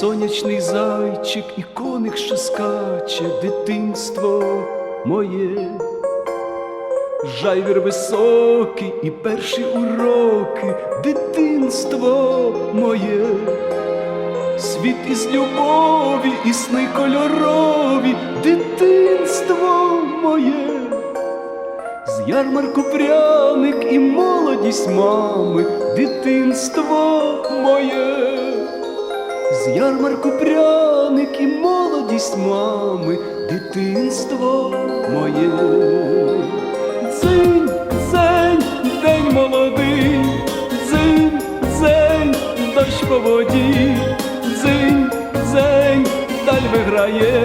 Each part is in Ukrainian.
сонячний зайчик і коник, що скаче, дитинство моє. Жайвір високий і перші уроки, дитинство моє, світ із любові, і сни кольорові, дитинство моє, з ярмарку пряник і молодість мами, дитинство моє, з ярмарку пряник і молодість мами, дитинство моє. Дзинь, дзень, день молодий, дзинь, дзень, дощ по воді, дзинь, дзень, даль виграє,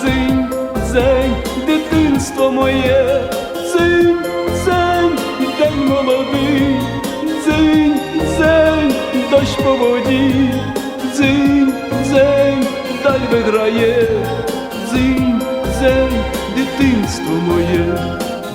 дзинь, дзень, дитинство моє, дзинь, дзень, день молодий, дзинь, дзень, дощ по воді,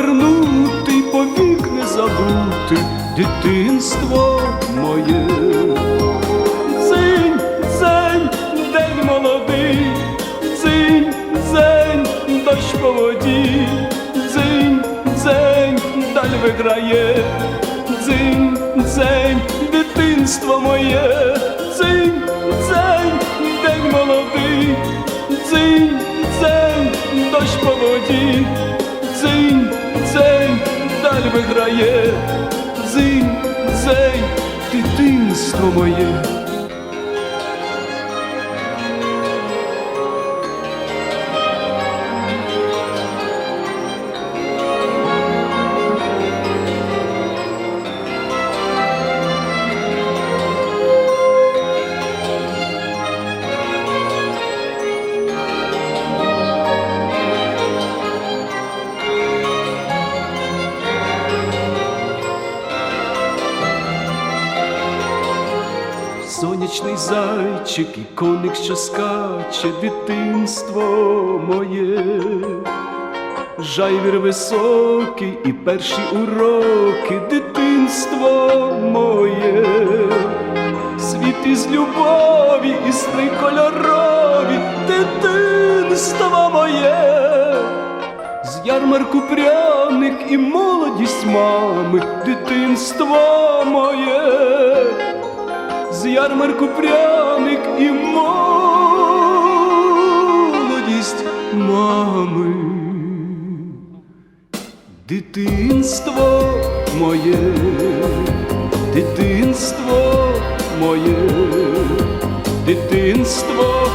вернути, повік не забути дитинство моє. Дзинь, дзень, день молодий, дзинь, дзень, дощ по воді, дзинь, дзень, даль виграє, дзинь, дзень, дитинство моє, дзень, день молодий, дзень, дощ по воді виграє, зинь, дзень, дитинство моє. Сонячний зайчик і коник, що скаче, дитинство моє, жайвір високий і перші уроки, дитинство моє, світ із любові, і сни кольорові, дитинство моє, з ярмарку пряник і молодість мами, дитинство моє з ярмарку пряник і молодість мами, дитинство моє, дитинство моє, дитинство